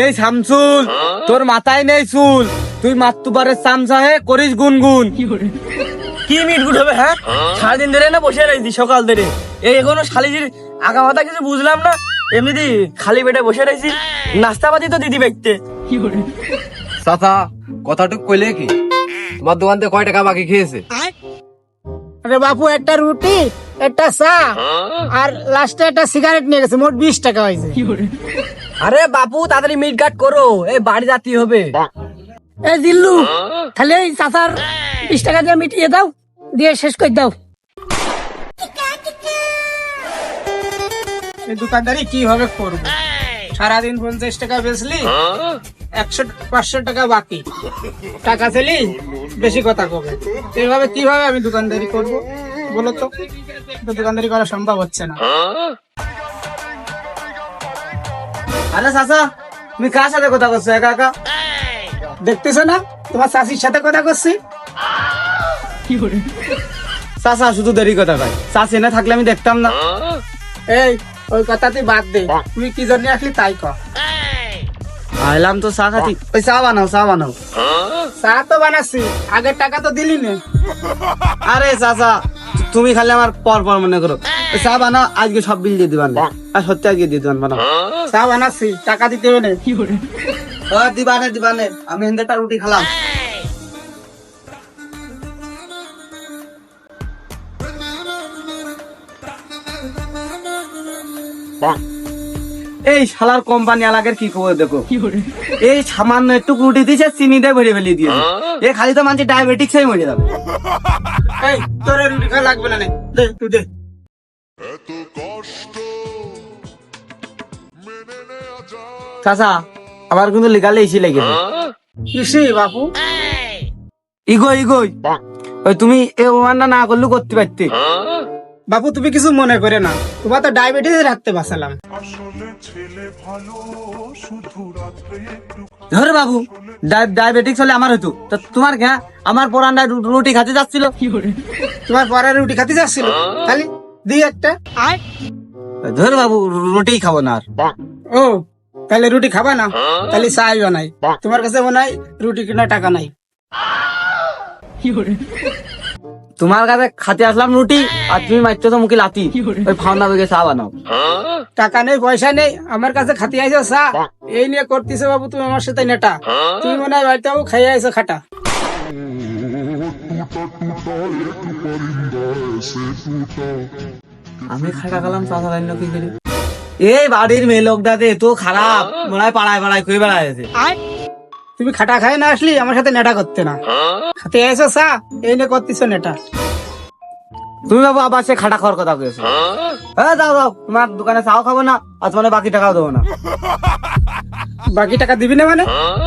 এই শামসুল তোর মাথায় নেই চুল। তুই মাতুবারের চামচা হে করিস গুনগুন। কি মিট গুড হবে হ্যাঁ? সারাদিন ধরে না বসে রয়েছি সকাল ধরে। এই এখনও শালিজির আগা মাথা কিছু বুঝলাম না। এমনিতে খালি পেটে বসে রয়েছি। নাস্তা পাতি তো দিদি ব্যক্তি চাচা কথাটুক কইলে কি? তোমার দোকান থেকে কয় টাকা বাকি খেয়েছে? আরে বাপু একটা রুটি একটা চা আর লাস্টে একটা সিগারেট নিয়ে গেছে মোট বিশ টাকা হয়েছে। আরে বাপু তাড়াতাড়ি মিট কাট করো। এই বাড়ি যাতে হবে। এই দিল্লু তাহলে এই চাচার বিশ টাকা দিয়ে মিটিয়ে দাও দিয়ে শেষ করে দাও। দোকানদারি কীভাবে করব? সারাদিন পঞ্চাশ টাকা বেচলি একশো পাঁচশো টাকা বাকি। টাকা ছেলি বেশি কথা কবে? এইভাবে কীভাবে আমি দোকানদারি করব? বলো তো দোকানদারি করা সম্ভব হচ্ছে না। আরে চাচা তুমি কার সাথে কথা করছ একা একা? দেখতেছো না? তোমার চাষির সাথে কথা করছি চাচা শুধু দেরি কথা কয়। চাচি না থাকলে আমি দেখতাম না। এই ওই কথা তুই বাদ দে। তুই কি জন্য আসলি তাই কর আইলাম তো চা খাতি। ওই চা বানাও চা বানাও। চা তো বানাচ্ছি। আগের টাকা তো দিলি না। আরে চাচা তুমি খালি আমার পর পর মনে করো। সাহেব চা বানাও আজকে সব বিল দিয়ে দিবান। আর সত্যি আজকে দিয়ে দিবান বানাও। চা বানাচ্ছি টাকা দিতে হবে না। দিবানে দিবানে। আমি হিন্দেটা রুটি খালাম। এই শালার কোম্পানি আলাগের কি খবর দেখো? এই সামান্য একটু রুটি দিয়েছে চিনি দিয়ে ভরে ফেলে দিয়েছে। এ খালি তো মানছি ডায়াবেটিক্স হয়ে মরে যাবে। এই তোর রুটি খাওয়া লাগবে না দে তুই দে। চাচা আবার কিন্তু লিগালে এসি লেগেছে কিসি বাপু? ইগো ইগোই ওই তুমি এ ওমানটা না করলেও করতে পারতে। বাপু তুমি কিছু মনে করে না। তোমার তো ডায়াবেটিস রাখতে বাঁচালাম। ধরে বাবু ডায়াবেটিক্স হলে আমার হতো। তা তোমার ঘ্যা আমার পরান্ডা রুটি খাতে যাচ্ছিল। তোমার পরে রুটি খাতে যাচ্ছিল। খালি দি একটা। আয়। ধরে বাবু রুটি খাব না আর। ও তাহলে রুটি খাবা না? তাহলে চাই বানাই। তোমার কাছে মনে হয় রুটি কেনার টাকা নাই। তোমার কাছে খাতে আসলাম রুটি, আর তুমি মারছো তো মুখে লাতি ওই ফাউন্ডা বেগে চা বানাও। টাকা নেই, পয়সা নেই, আমার কাছে খাতে আইছো চা। এই নিয়ে করতেছো বাবু তুমি আমার সাথে নেটা। তুমি মনে হয় বাড়িতে খাইয়ে আইছো খাটা। আমি খাটা গেলাম চা চালাইল কি করি? এই বাড়ির মেয়ে লোকটাতে এত খারাপ, মনে হয় পাড়ায় পাড়ায় কই বেড়াইছে তুমি খাটা খাই না আসলি, আমার সাথে নেটা করতে না। খাতে আইছো চা এই নিয়ে করতেছো নেটা। তুমি বাবু আবার সে খাটা খাওয়ার কথা কয়েছো হ্যাঁ দাও দাও, তোমার দোকানে চাও খাব না আর তোমার বাকি টাকাও দেবো না। বাকি টাকা দিবি না মানে?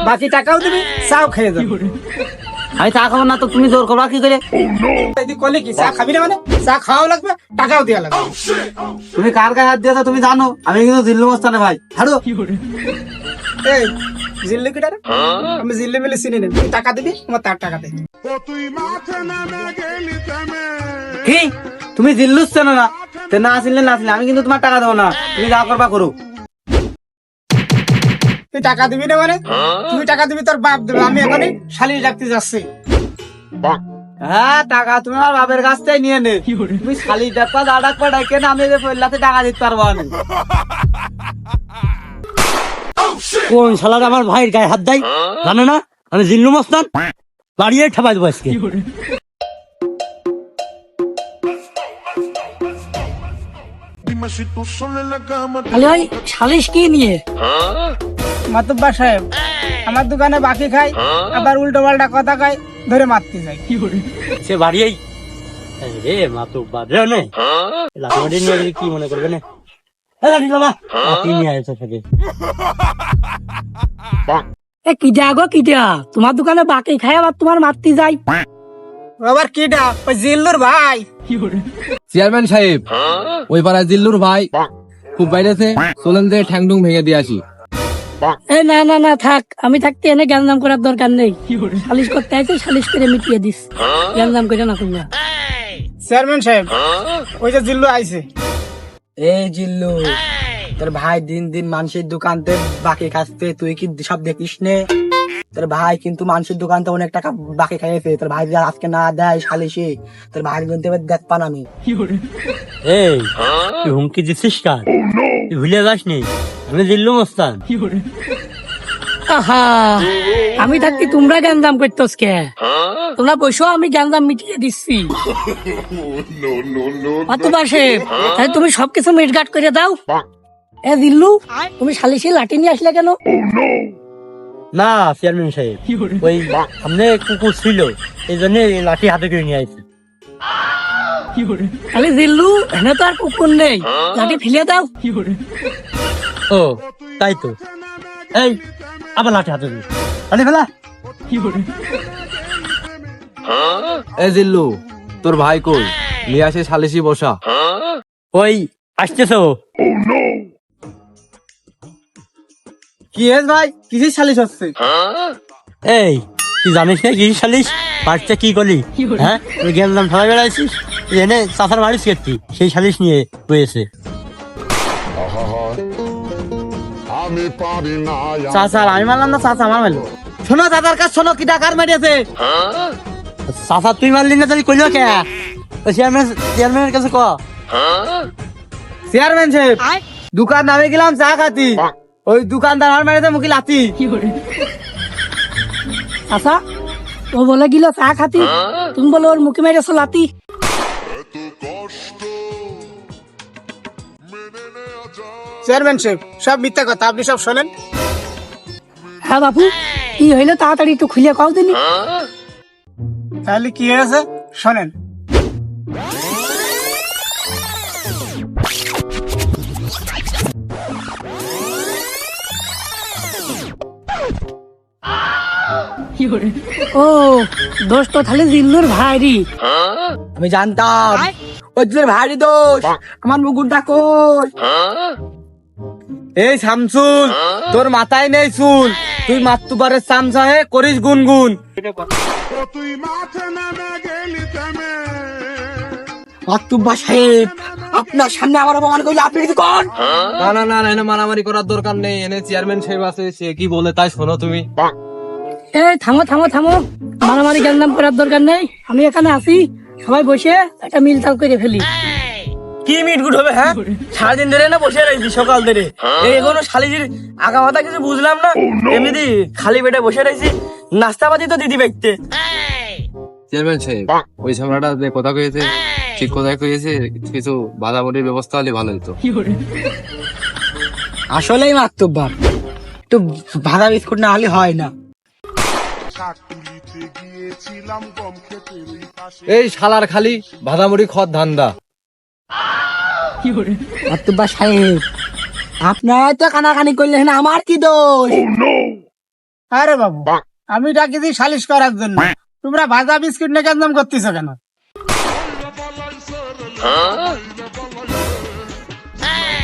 বাকি টাকাও দিবি, চাও খেয়ে যাবি আমি চা খাব না তো তুমি জোর করবা কি করে? করলে কি, চা খাবি না মানে? চা খাওয়াও লাগবে, টাকাও দেওয়া লাগবে। তুমি কার গায়ে হাত দিয়েছ তুমি জানো, আমি কিন্তু দিল্লু মস্তানে ভাই। হারো। এই জিল্লি কিটা রে? আমি জিল্লি মিলি চিনি না। তুই টাকা দিবি আমার তার টাকা দে। কি? তুমি দিল্লুস চেনো না? তে না আসলে না আসলে আমি কিন্তু তোমার টাকা দেবো না। তুমি যা করবা করো। তুই টাকা দিবি না মানে? তুই টাকা দিবি তোর বাপ দেবে। আমি এখনই শালিশ রাখতে যাচ্ছি। হ্যাঁ টাকা তুমি আমার বাপের কাছ থেকে নিয়ে নে। তুমি শালি ডাকবা যা ডাকবা ডাকে না আমি যে পয়লাতে টাকা দিতে পারব না কোন শালার আমার ভাইয়ের গায়ে হাত দেয়? জানে না? আমি জিল্লু মস্তান বাড়িয়ে ঠাপাই দেবো আজকে। কি নিয়ে? মাতুব্বা সাহেব আমার দোকানে বাকি খাই আবার উল্টো পাল্টা কথা খাই ধরে মারতে যাই সে বাড়িয়েই। রে মা তো বাদরে নে লাঠি নিয়ে কি মনে করবে না? এ লাঠি বাবা। লাঠি নিয়ে আসছে সাথে। এ কিটা গো কিটা তোমার দোকানে বাকি খাই আবার তোমার মারতে যাই আবার কিটা ওই জিল্লুর ভাই। চেয়ারম্যান সাহেব ওই পাড়ায় জিল্লুর ভাই খুব বাইরেছে চলেন যে ঠ্যাংটুং ভেঙে দিয়ে আসি। এই না না না থাক আমি থাকতে এনে গ্যাঞ্জাম করার দরকার নেই। সালিশ করতে আইছে সালিশ করে মিটিয়ে দিস। গ্যাঞ্জাম করে না তোমরা চেয়ারম্যান সাহেব ওই যে জিল্লু আইছে। এই জিল্লু। তোর ভাই দিন দিন মানুষের দোকানতে বাকি খাচ্ছে তুই কি সব দেখিস নে? তোর ভাই কিন্তু মানুষের দোকানতে অনেক টাকা বাকি খাইয়েছে। তোর ভাই যদি আজকে না দেয় সালিশে তোর ভাই কিন্তু এবার দেখ পান আমি। এই তুই হুমকি দিচ্ছিস কার? তুই ভুলে যাস নি। আমি দিল্লু মস্তান আহা আমি থাকতে তোমরা গ্যান্দাম করতেস কে? তোমরা বসো আমি গ্যান্দাম মিটিয়ে দিচ্ছি। অতবা সাহেব তুমি সবকিছু মিটগাট করে দাও। এ দিল্লু তুমি সালিশি লাঠি নিয়ে আসলে কেন? না চেয়ারম্যান সাহেব। ওই সামনে কুকুর ছিল এই জন্য লাঠি হাতে করে নিয়ে আসছি তাহলে দিল্লু এনে তো আর কুকুর নেই। লাঠি ফেলে দাও। ও তাই তো। এই আবার লাঠি হাতে দিই লাঠি ফেলা। এ জিল্লু তোর ভাই কই? নিয়ে আসে সালিশি বসা। ওই আসতেছো? কি হেস ভাই? কিসির সালিশ হচ্ছে? এই তুই জানিস না কি সালিস বাড়িতে কি করলি? হ্যাঁ? ওই গেম নাম সবাই বেড়াইছিস? এনে চাষার বাড়িস কেটলি সেই সালিশ নিয়ে রয়েছে। আমি পারি না চাচা আমি মারলাম না চাচা আমার মারলো। শোনো চাচার কাছে শোনো কি টাকার মেরেছে। চাষা তুই মারলি না তুই কইলো কে? চেয়ারম্যান চেয়ারম্যানের কাছে ক? চেয়ারম্যান সাহেব দোকান নামে গেলাম চা খাতি। ওই দোকানদার আমার মেরেছে মুখি লাতি আচ্ছা ও বলে গিল চা খাতি। তুমি বলে ওর মুখে মেরেছো লাতি চেয়ারম্যান সাহেব সব মিথ্যা কথা আপনি সব শোনেন। হ্যাঁ বাপু কি হইল তাড়াতাড়ি একটু খুলে কাও দিনি। তাহলে কি হয়েছে? শোনেন। ও দোষ তো তাহলে জিল্লুর ভাইরি। আমি জানতাম। ওই তোর ভারী দোষ আমার মুকুরটা কই? এই শামসুল তোর মাথায় নেই চুল। তুই মাতুবারের চামচা হে করিস গুনগুন। তুই মাঠে নেমে গেলি সাহেব আপনার সামনে আমার অপমান করলে আপনি কি কোন? না না না না, এনে মারামারি করার দরকার নেই। এনে চেয়ারম্যান সাহেব আছে সে কি বলে তাই শোনো তুমি। এ থামো থামো থামো। মারামারি গ্যান্দাম করার দরকার নেই। আমি এখানে আছি সবাই বসে একটা মিল তাল করে ফেলি। কি মিটগুট হবে হ্যাঁ? সারাদিন ধরে না বসে রয়েছি সকাল ধরে। এই এখনও শালিজির আগা মাথা কিছু বুঝলাম না। এমনিতে খালি পেটে বসে রয়েছি। নাস্তাপাতি তো দিদি ব্যক্তি চেয়ারম্যান সাহেব ওই যে কথা কয়েছে ঠিক কোথায় কয়েছে কিছু বাধাবটির ব্যবস্থা হলে ভালো হতো। আসলেই একটু ভাজা বিস্কুট না হলে হয় না। এই শালার খালি ধান্দা। সাহেব আপনার তো কানাকানি করলেন আমার কি দোষ? আরে বাবু আমি ডাকিছি সালিশ করার জন্য। তোমরা ভাজা বিস্কুট নিয়ে গ্যান্দাম করতেছো কেন?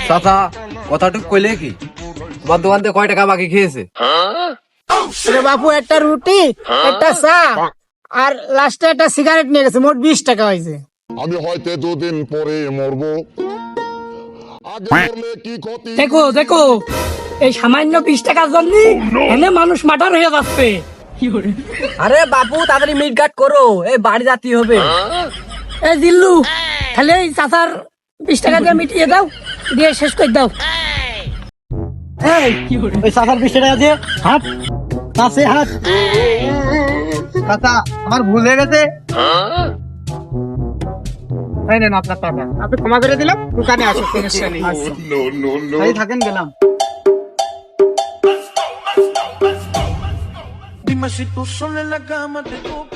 চাচা কথাটুক কইলে কি? তোমার দোকান থেকে কয় টাকা বাকি খেয়েছে। আরে বাপু একটা রুটি একটা চা আর লাস্টে একটা সিগারেট নিয়ে গেছে মোট বিশ টাকা হয়েছে আমি হয়তো দুদিন পরে মরবো। ক্ষতি? দেখো দেখো এই সামান্য বিশ টাকার জন্য এনে মানুষ মাটার হয়ে যাচ্ছে। আরে বাপু তাড়াতাড়ি মিট গাট করো এই বাড়ি যাতে হবে। এ দিল্লু তাহলে এই চাচার বিশ টাকা দিয়ে মিটিয়ে দাও দিয়ে শেষ করে দাও। এই ওই চাষার বিশ টাকা দিয়ে হাত কাছে হাত চাচা আমার ভুল হয়ে গেছে। নেন আপনার টাকা। আপনি ক্ষমা করে দিলাম দোকানে আসো সমস্যা নেই নো নো নো তাই থাকেন গেলাম। Dime si tú sola en la cama te toca.